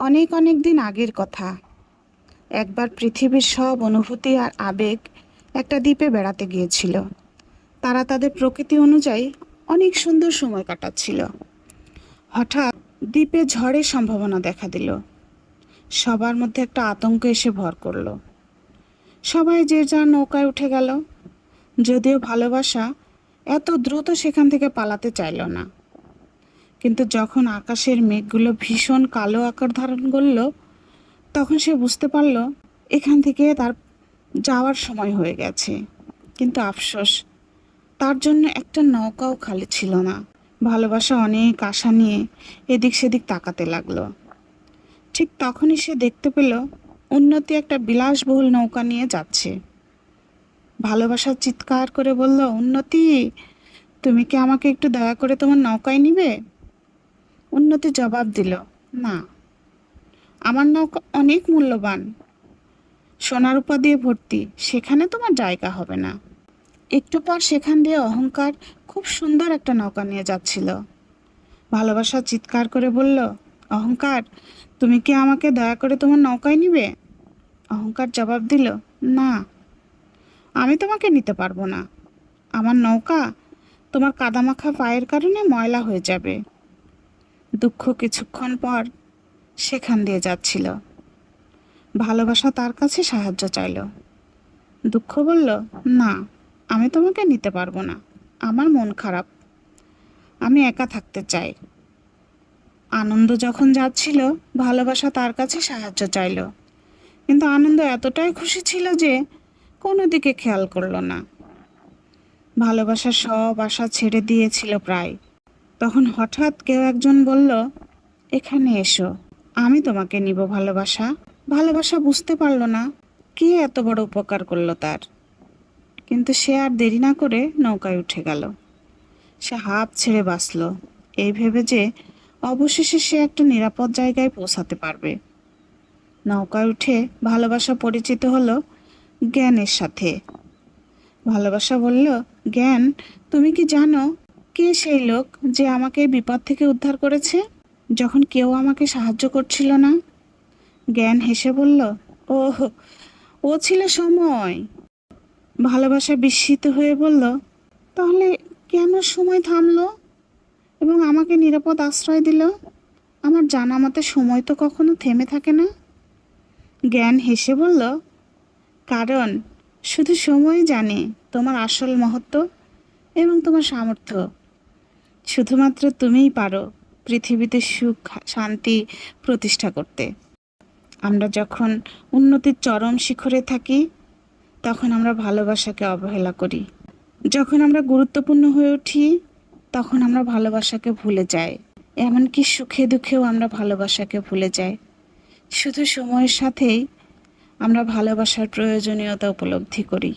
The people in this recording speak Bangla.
অনেক অনেক দিন আগের কথা। একবার পৃথিবীর সব অনুভূতি আর আবেগ একটা দ্বীপে বেড়াতে গিয়েছিল। তারা তাদের প্রকৃতি অনুযায়ী অনেক সুন্দর সময় কাটাচ্ছিল। হঠাৎ দ্বীপে ঝড়ের সম্ভাবনা দেখা দিল। সবার মধ্যে একটা আতঙ্ক এসে ভর করল। সবাই যে যার নৌকায় উঠে গেল, যদিও ভালোবাসা এত দ্রুত সেখান থেকে পালাতে চাইল না। কিন্তু যখন আকাশের মেঘগুলো ভীষণ কালো আকার ধারণ করল, তখন সে বুঝতে পারল, এখান থেকে তার যাওয়ার সময় হয়ে গেছে। কিন্তু আফসোস, তার জন্য একটা নৌকাও খালি ছিল না। ভালোবাসা অনেক আশা নিয়ে এদিক সেদিক তাকাতে লাগল। ঠিক তখনই সে দেখতে পেল, উন্নতি একটা বিলাসবহুল নৌকা নিয়ে যাচ্ছে। ভালোবাসা চিৎকার করে বলল, উন্নতি, তুমি কি আমাকে একটু দয়া করে তোমার নৌকায় নিবে? উন্নতি জবাব দিল, না। আমার নৌকা অনেক মূল্যবান। সোনার উপা দিয়ে ভর্তি। সেখানে তোমার জায়গা হবে না। একটু পর সেখান দিয়ে অহংকার খুব সুন্দর একটা নৌকা নিয়ে যাচ্ছিল। ভালোবাসা চিৎকার করে বলল, অহংকার, তুমি কি আমাকে দয়া করে তোমার নৌকায় নিবে? অহংকার জবাব দিল, না। আমি তোমাকে নিতে পারব না। আমার নৌকা তোমার কাদামাখা পায়ের কারণে ময়লা হয়ে যাবে। দুঃখ কিছুক্ষণ পর সেখান দিয়ে যাচ্ছিল। ভালোবাসা তার কাছে সাহায্য চাইল। দুঃখ বলল, না, আমি তোমাকে নিতে পারব না। আমার মন খারাপ। আমি একা থাকতে চাই। আনন্দ যখন যাচ্ছিল, ভালোবাসা তার কাছে সাহায্য চাইল। কিন্তু আনন্দ এতটাই খুশি ছিল যে কোনো দিকে খেয়াল করল না। ভালোবাসা সব আশা ছেড়ে দিয়েছিল প্রায়। তখন হঠাৎ কেউ একজন বলল, এখানে এসো, আমি তোমাকে নিব ভালোবাসা। ভালোবাসা বুঝতে পারল না, কে এত বড় উপকার করল তার। কিন্তু সে আর দেরি না করে নৌকায় উঠে গেল। সে হাঁপ ছেড়ে বাঁচল, এই ভেবে যে অবশেষে সে একটা নিরাপদ জায়গায় পৌঁছাতে পারবে। নৌকায় উঠে ভালোবাসা পরিচিত হলো জ্ঞানের সাথে। ভালোবাসা বলল, জ্ঞান, তুমি কি জানো কে সেই লোক যে আমাকে বিপদ থেকে উদ্ধার করেছে? যখন কেউ আমাকে সাহায্য করছিল না। জ্ঞান হেসে বলল ও ও ছিল সময়। ভালোবাসা বিস্মিত হয়ে বলল, তাহলে কেন সময় থামলো এবং আমাকে নিরাপদ আশ্রয় দিল? আমার জানা মতে সময় তো কখনো থেমে থাকে না। জ্ঞান হেসে বলল, কারণ শুধু সময় জানে তোমার আসল মহত্ব এবং তোমার সামর্থ্য। শুধুমাত্র তুমিই পারো পৃথিবীতে সুখ, শান্তি প্রতিষ্ঠা করতে। আমরা যখন উন্নতির চরম শিখরে থাকি, তখন আমরা ভালোবাসাকে অবহেলা করি। যখন আমরা গুরুত্বপূর্ণ হয়ে উঠি, তখন আমরা ভালোবাসাকে ভুলে যাই। এমনকি সুখে দুঃখেও আমরা ভালোবাসাকে ভুলে যাই। শুধু সময়ের সাথেই আমরা ভালোবাসার প্রয়োজনীয়তা উপলব্ধি করি।